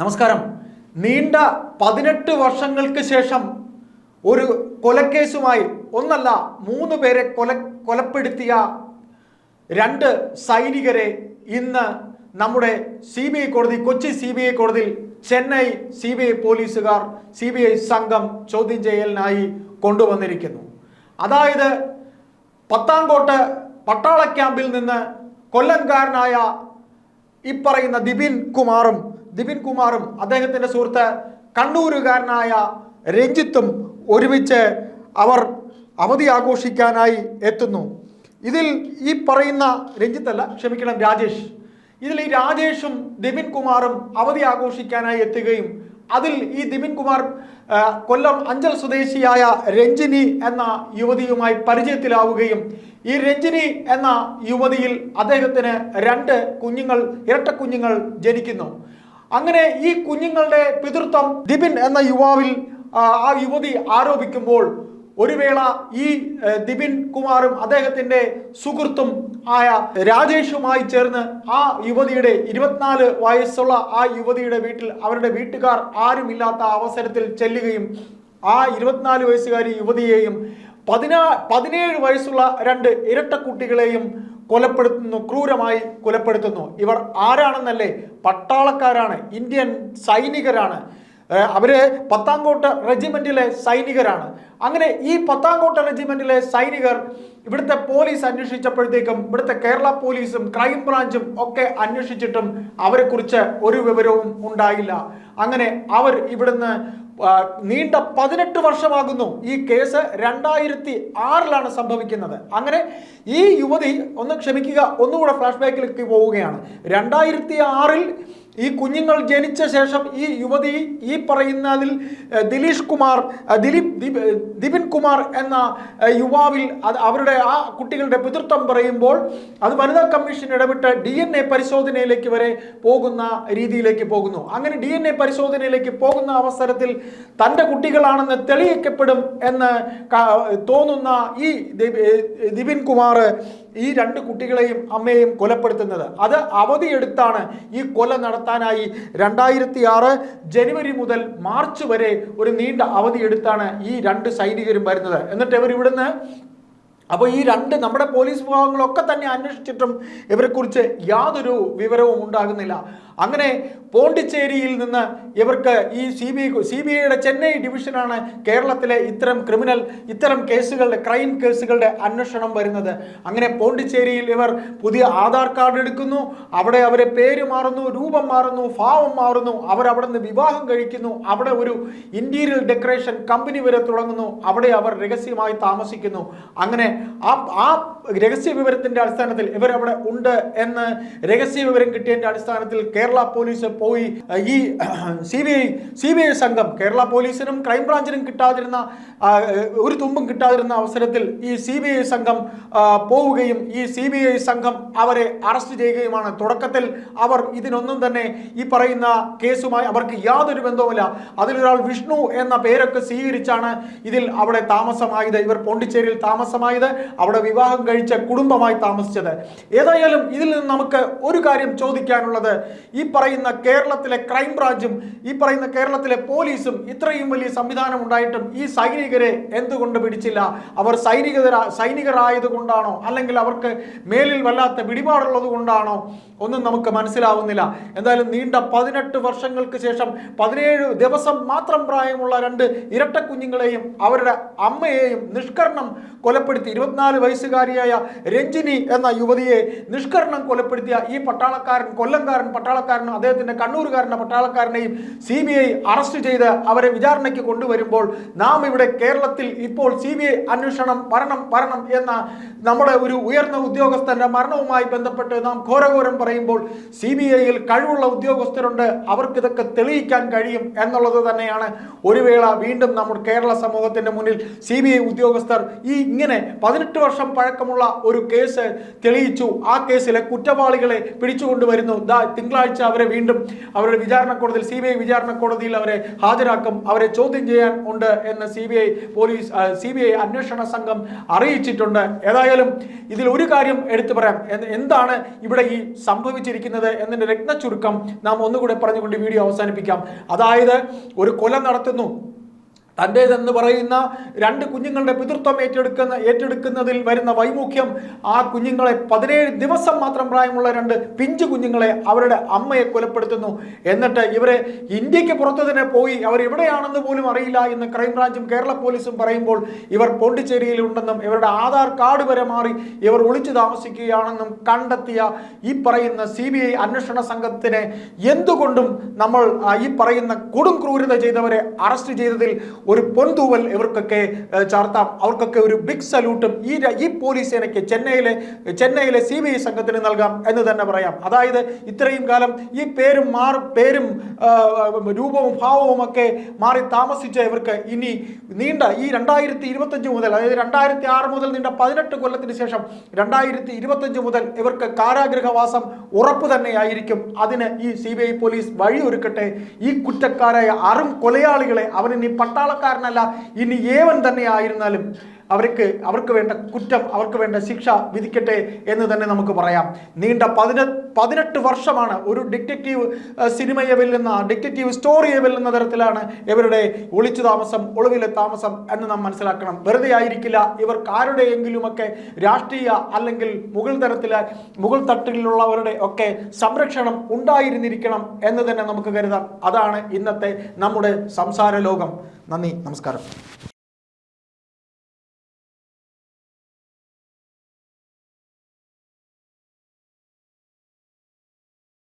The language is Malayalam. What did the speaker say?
നമസ്കാരം. നീണ്ട പതിനെട്ട് വർഷങ്ങൾക്ക് ശേഷം ഒരു കൊലക്കേസുമായി ഒന്നല്ല മൂന്ന് പേരെ കൊല കൊലപ്പെടുത്തിയ രണ്ട് സൈനികരെ ഇന്ന് നമ്മുടെ സി ബി ഐ കോടതി കൊച്ചി സി ബി ഐ കോടതിയിൽ ചെന്നൈ സി ബി ഐ പോലീസുകാർ സി ബി ഐ സംഘം ചോദ്യം ചെയ്യലിനായി കൊണ്ടുവന്നിരിക്കുന്നു. അതായത് പത്താംകോട്ട് പട്ടാള ക്യാമ്പിൽ നിന്ന് കൊല്ലംകാരനായ ഇപ്പറയുന്ന പറയുന്ന ദിബിൻ കുമാറും ദിബിൻ കുമാറും അദ്ദേഹത്തിന്റെ സുഹൃത്ത് കണ്ണൂരുകാരനായ രഞ്ജിത്തും ഒരുമിച്ച് അവർ അവധി ആഘോഷിക്കാനായി എത്തുന്നു. ഇതിൽ ഈ പറയുന്ന രഞ്ജിത്തല്ല ക്ഷമിക്കണം രാജേഷ്. ഇതിൽ ഈ രാജേഷും ദിപിൻ കുമാറും അവധി ആഘോഷിക്കാനായി എത്തുകയും അതിൽ ഈ ദിപിൻ കുമാർ കൊല്ലം അഞ്ചൽ സ്വദേശിയായ രഞ്ജിനി എന്ന യുവതിയുമായി പരിചയത്തിലാവുകയും ഈ രഞ്ജിനി എന്ന യുവതിയിൽ അദ്ദേഹത്തിന് രണ്ട് കുഞ്ഞുങ്ങൾ ഇരട്ട കുഞ്ഞുങ്ങൾ ജനിക്കുന്നു. അങ്ങനെ ഈ കുഞ്ഞുങ്ങളുടെ പിതൃത്വം ദിബിൻ എന്ന യുവാവിൽ ആ, യുവതി ആരോപിക്കുമ്പോൾ ഒരു വേള ഈ ദിപിൻ കുമാറും അദ്ദേഹത്തിന്റെ സുഹൃത്തും ആയ രാജേഷുമായി ചേർന്ന് ആ യുവതിയുടെ ഇരുപത്തിനാല് വയസ്സുള്ള ആ യുവതിയുടെ വീട്ടിൽ അവരുടെ വീട്ടുകാർ ആരുമില്ലാത്ത അവസരത്തിൽ ചെല്ലുകയും ആ ഇരുപത്തിനാല് വയസ്സുകാരി യുവതിയെയും പതിനാ പതിനേഴ് വയസ്സുള്ള രണ്ട് ഇരട്ട കുട്ടികളെയും കൊലപ്പെടുത്തുന്നു ക്രൂരമായി കൊലപ്പെടുത്തുന്നു. ഇവർ ആരാണെന്നല്ലേ? പട്ടാളക്കാരാണ് ഇന്ത്യൻ സൈനികരാണ്. അവർ പത്താംകോട്ട് റെജിമെന്റിലെ സൈനികരാണ്. അങ്ങനെ ഈ പത്താംകോട്ട് റെജിമെന്റിലെ സൈനികർ ഇവിടുത്തെ പോലീസ് അന്വേഷിച്ചപ്പോഴത്തേക്കും ഇവിടുത്തെ കേരള പോലീസും ക്രൈം ബ്രാഞ്ചും ഒക്കെ അന്വേഷിച്ചിട്ടും അവരെക്കുറിച്ച് ഒരു വിവരവും ഉണ്ടായില്ല. അങ്ങനെ അവർ ഇവിടുന്ന് നീണ്ട പതിനെട്ട് വർഷമാകുന്നു ഈ കേസ് രണ്ടായിരത്തി ആറിലാണ് സംഭവിക്കുന്നത്. അങ്ങനെ ഈ യുവതി ഒന്ന് ക്ഷമിക്കുക ഒന്നുകൂടെ ഫ്ലാഷ് ബാക്കിലേക്ക് പോവുകയാണ്. രണ്ടായിരത്തി ആറിൽ ഈ കുഞ്ഞുങ്ങൾ ജനിച്ച ശേഷം ഈ യുവതി ഈ പറയുന്നതിൽ ദിലീഷ് കുമാർ ദിലീപ് ദിപിൻ കുമാർ എന്ന യുവാവിൽ അത് അവരുടെ ആ കുട്ടികളുടെ പിതൃത്വം പറയുമ്പോൾ അത് വനിതാ കമ്മീഷൻ ഇടപെട്ട് ഡി എൻ എ പരിശോധനയിലേക്ക് വരെ പോകുന്ന രീതിയിലേക്ക് പോകുന്നു. അങ്ങനെ ഡി എൻ എ പരിശോധനയിലേക്ക് പോകുന്ന അവസരത്തിൽ തന്റെ കുട്ടികളാണെന്ന് തെളിയിക്കപ്പെടും എന്ന് തോന്നുന്ന ഈ ദിപിൻ കുമാർ ഈ രണ്ട് കുട്ടികളെയും അമ്മയെയും കൊലപ്പെടുത്തുന്നത്. അത് അവധിയെടുത്താണ് ഈ കൊല നടത്താനായി രണ്ടായിരത്തി ആറ് ജനുവരി മുതൽ മാർച്ച് വരെ ഒരു നീണ്ട അവധിയെടുത്താണ് ഈ രണ്ട് സൈനികരും വരുന്നത്. എന്നിട്ട് ഇവർ ഇവിടുന്ന് അപ്പോൾ ഈ രണ്ട് നമ്മുടെ പോലീസ് വിഭാഗങ്ങളൊക്കെ തന്നെ അന്വേഷിച്ചിട്ടും ഇവരെക്കുറിച്ച് യാതൊരു വിവരവും ഉണ്ടാകുന്നില്ല. അങ്ങനെ പോണ്ടിച്ചേരിയിൽ നിന്ന് ഇവർക്ക് ഈ സി ബി സി ബി ഐയുടെ ചെന്നൈ ഡിവിഷനാണ് കേരളത്തിലെ ഇത്തരം ക്രിമിനൽ ഇത്തരം കേസുകളുടെ ക്രൈം കേസുകളുടെ അന്വേഷണം വരുന്നത്. അങ്ങനെ പോണ്ടിച്ചേരിയിൽ ഇവർ പുതിയ ആധാർ കാർഡ് എടുക്കുന്നു. അവിടെ അവരെ പേര് മാറുന്നു രൂപം മാറുന്നു ഭാവം മാറുന്നു. അവർ അവിടെ നിന്ന് വിവാഹം കഴിക്കുന്നു. അവിടെ ഒരു ഇന്റീരിയർ ഡെക്കറേഷൻ കമ്പനി വരെ തുടങ്ങുന്നു. അവിടെ അവർ രഹസ്യമായി താമസിക്കുന്നു. അങ്ങനെ ആ ആ രഹസ്യ വിവരത്തിന്റെ അടിസ്ഥാനത്തിൽ ഇവർ അവിടെ ഉണ്ട് എന്ന് രഹസ്യ വിവരം കിട്ടിയതിന്റെ അടിസ്ഥാനത്തിൽ കേരള പോലീസ് പോയി ഈ C B I C B I സംഘം കേരള പോലീസിനും ക്രൈംബ്രാഞ്ചിനും കിട്ടാതിരുന്ന ഒരു തുമ്പും കിട്ടാതിരുന്ന അവസരത്തിൽ ഈ സി ബി ഐ സംഘം പോവുകയും ഈ സി ബി ഐ സംഘം അവരെ അറസ്റ്റ് ചെയ്യുകയുമാണ്. തുടക്കത്തിൽ അവർ ഇതിനൊന്നും തന്നെ ഈ പറയുന്ന കേസുമായി അവർക്ക് യാതൊരു ബന്ധവുമില്ല. അതിലൊരാൾ വിഷ്ണു എന്ന പേരൊക്കെ സ്വീകരിച്ചാണ് ഇതിൽ അവിടെ താമസമായത്. ഇവർ പോണ്ടിച്ചേരിയിൽ താമസമായത്. അവിടെ വിവാഹം കഴിച്ച കുടുംബമായി താമസിച്ചത്. ഏതായാലും ഇതിൽ നിന്ന് നമുക്ക് ഒരു കാര്യം ചോദിക്കാനുള്ളത്. ഈ പറയുന്ന കേരളത്തിലെ ക്രൈംബ്രാഞ്ചും ഈ പറയുന്ന കേരളത്തിലെ പോലീസും ഇത്രയും വലിയ സംവിധാനം ഉണ്ടായിട്ടും ഈ സൈനികരെ എന്തുകൊണ്ട് പിടിച്ചില്ല? അവർ സൈനിക സൈനികരായതുകൊണ്ടാണോ? അല്ലെങ്കിൽ അവർക്ക് മേലിൽ വല്ലാത്ത പിടിപാടുള്ളത് കൊണ്ടാണോ? ഒന്നും നമുക്ക് മനസ്സിലാവുന്നില്ല. എന്തായാലും നീണ്ട പതിനെട്ട് വർഷങ്ങൾക്ക് ശേഷം പതിനേഴ് ദിവസം മാത്രം പ്രായമുള്ള രണ്ട് ഇരട്ട കുഞ്ഞുങ്ങളെയും അവരുടെ അമ്മയെയും നിഷ്കരണം കൊലപ്പെടുത്തി ഇരുപത്തിനാല് വയസ്സുകാരിയായ രഞ്ജിനി എന്ന യുവതിയെ നിഷ്കരണം കൊലപ്പെടുത്തിയ ഈ പട്ടാളക്കാരൻ കൊല്ലംകാരൻ പട്ടാളക്കാരനും അദ്ദേഹത്തിന്റെ കണ്ണൂരുകാരന്റെ പട്ടാളക്കാരനെയും സി ബി ഐ അറസ്റ്റ് ചെയ്ത് അവരെ വിചാരണയ്ക്ക് കൊണ്ടുവരുമ്പോൾ നാം ഇവിടെ കേരളത്തിൽ ഇപ്പോൾ സി ബി ഐ അന്വേഷണം വരണം വരണം എന്ന നമ്മുടെ ഒരു ഉയർന്ന ഉദ്യോഗസ്ഥന്റെ മരണവുമായി ബന്ധപ്പെട്ട് നാം ഘോരഘോരം പറയുമ്പോൾ സി ബി ഐയിൽ കഴിവുള്ള ഉദ്യോഗസ്ഥരുണ്ട്. അവർക്ക് ഇതൊക്കെ തെളിയിക്കാൻ കഴിയും എന്നുള്ളത് തന്നെയാണ്. ഒരു വേള വീണ്ടും നമ്മുടെ കേരള സമൂഹത്തിന്റെ മുന്നിൽ സി ബി ഐ ഉദ്യോഗസ്ഥർ ഈ ഇങ്ങനെ പതിനെട്ട് വർഷം പഴക്കമുള്ള ഒരു കേസ് തെളിയിച്ചു. ആ കേസിലെ കുറ്റവാളികളെ പിടിച്ചുകൊണ്ടുവരുന്നു. ദാ തിങ്കളാഴ്ച തിങ്കളാഴ്ച അവരെ വീണ്ടും അവരുടെ വിചാരണ കോടതിയിൽ സി ബി ഐ വിചാരണ കോടതിയിൽ അവരെ ഹാജരാക്കും. അവരെ ചോദ്യം ചെയ്യാൻ ഉണ്ട് എന്ന് C B I police C B I അന്വേഷണ സംഘം അറിയിച്ചിട്ടുണ്ട്. ഏതായാലും ഇതിൽ ഒരു കാര്യം എടുത്തു പറയാം. എന്താണ് ഇവിടെ ഈ സംഭവിച്ചിരിക്കുന്നത് എന്നതിന്റെ രത്ന ചുരുക്കം നാം ഒന്നുകൂടെ പറഞ്ഞുകൊണ്ട് വീഡിയോ അവസാനിപ്പിക്കാം. അതായത് ഒരു കൊല നടത്തുന്നു. തന്റേതെന്ന് പറയുന്ന രണ്ട് കുഞ്ഞുങ്ങളുടെ പിതൃത്വം ഏറ്റെടുക്കുന്ന ഏറ്റെടുക്കുന്നതിൽ വരുന്ന വൈമുഖ്യം ആ കുഞ്ഞുങ്ങളെ പതിനേഴ് ദിവസം മാത്രം പ്രായമുള്ള രണ്ട് പിഞ്ചു കുഞ്ഞുങ്ങളെ അവരുടെ അമ്മയെ കൊലപ്പെടുത്തുന്നു. എന്നിട്ട് ഇവരെ ഇന്ത്യയ്ക്ക് പുറത്തു തന്നെ പോയി അവർ എവിടെയാണെന്ന് പോലും അറിയില്ല എന്ന് ക്രൈംബ്രാഞ്ചും കേരള പോലീസും പറയുമ്പോൾ ഇവർ പോണ്ടിച്ചേരിയിൽ ഉണ്ടെന്നും ഇവരുടെ ആധാർ കാർഡ് വരെ മാറി ഇവർ ഒളിച്ചു താമസിക്കുകയാണെന്നും കണ്ടെത്തിയ ഈ പറയുന്ന സി ബി ഐ അന്വേഷണ സംഘത്തിനെ എന്തുകൊണ്ടും നമ്മൾ ഈ പറയുന്ന കൊടും ക്രൂരത ചെയ്തവരെ അറസ്റ്റ് ചെയ്തതിൽ ഒരു പൊൻതൂവൽ ഇവർക്കൊക്കെ ചാർത്താം. അവർക്കൊക്കെ ഒരു ബിഗ് സല്യൂട്ടും ഈ ഈ പോലീസ് സേനയ്ക്ക് ചെന്നൈയിലെ ചെന്നൈയിലെ സി ബി ഐ സംഘത്തിന് നൽകാം എന്ന് തന്നെ പറയാം. അതായത് ഇത്രയും കാലം ഈ പേരും മാറും പേരും രൂപവും ഭാവവും ഒക്കെ മാറി താമസിച്ച ഇവർക്ക് ഇനി നീണ്ട ഈ രണ്ടായിരത്തി ഇരുപത്തഞ്ച് മുതൽ അതായത് രണ്ടായിരത്തി ആറ് മുതൽ നീണ്ട പതിനെട്ട് കൊല്ലത്തിന് ശേഷം രണ്ടായിരത്തി ഇരുപത്തഞ്ച് മുതൽ ഇവർക്ക് കാരാഗ്രഹവാസം ഉറപ്പ് തന്നെയായിരിക്കും അതിന് ഈ സി ബി ഐ പോലീസ് വഴിയൊരുക്കട്ടെ. ഈ കുറ്റക്കാരായ അറും കൊലയാളികളെ അവനിനി ഇനി പട്ടാളക്കാരനല്ല ഇനി ഏവൻ തന്നെ ആയിരുന്നാലും അവർക്ക് അവർക്ക് വേണ്ട കുറ്റം അവർക്ക് വേണ്ട ശിക്ഷ വിധിക്കട്ടെ എന്ന് തന്നെ നമുക്ക് പറയാം. നീണ്ട പതിനെ പതിനെട്ട് വർഷമാണ് ഒരു ഡിറ്റക്റ്റീവ് സിനിമയെ വെല്ലുന്ന ഡിറ്റക്റ്റീവ് സ്റ്റോറിയെ വെല്ലുന്ന തരത്തിലാണ് ഇവരുടെ ഒളിച്ചു താമസം ഒളിവിലെ താമസം എന്ന് നാം മനസ്സിലാക്കണം. വെറുതെ ആയിരിക്കില്ല ഇവർക്ക് ആരുടെയെങ്കിലുമൊക്കെ രാഷ്ട്രീയ അല്ലെങ്കിൽ മുകൾ തരത്തിലെ മുകൾ തട്ടിലുള്ളവരുടെ ഒക്കെ സംരക്ഷണം ഉണ്ടായിരുന്നിരിക്കണം എന്ന് തന്നെ നമുക്ക് കരുതാം. അതാണ് ഇന്നത്തെ നമ്മുടെ സംസാര ലോകം നന്ദി നമസ്കാരം.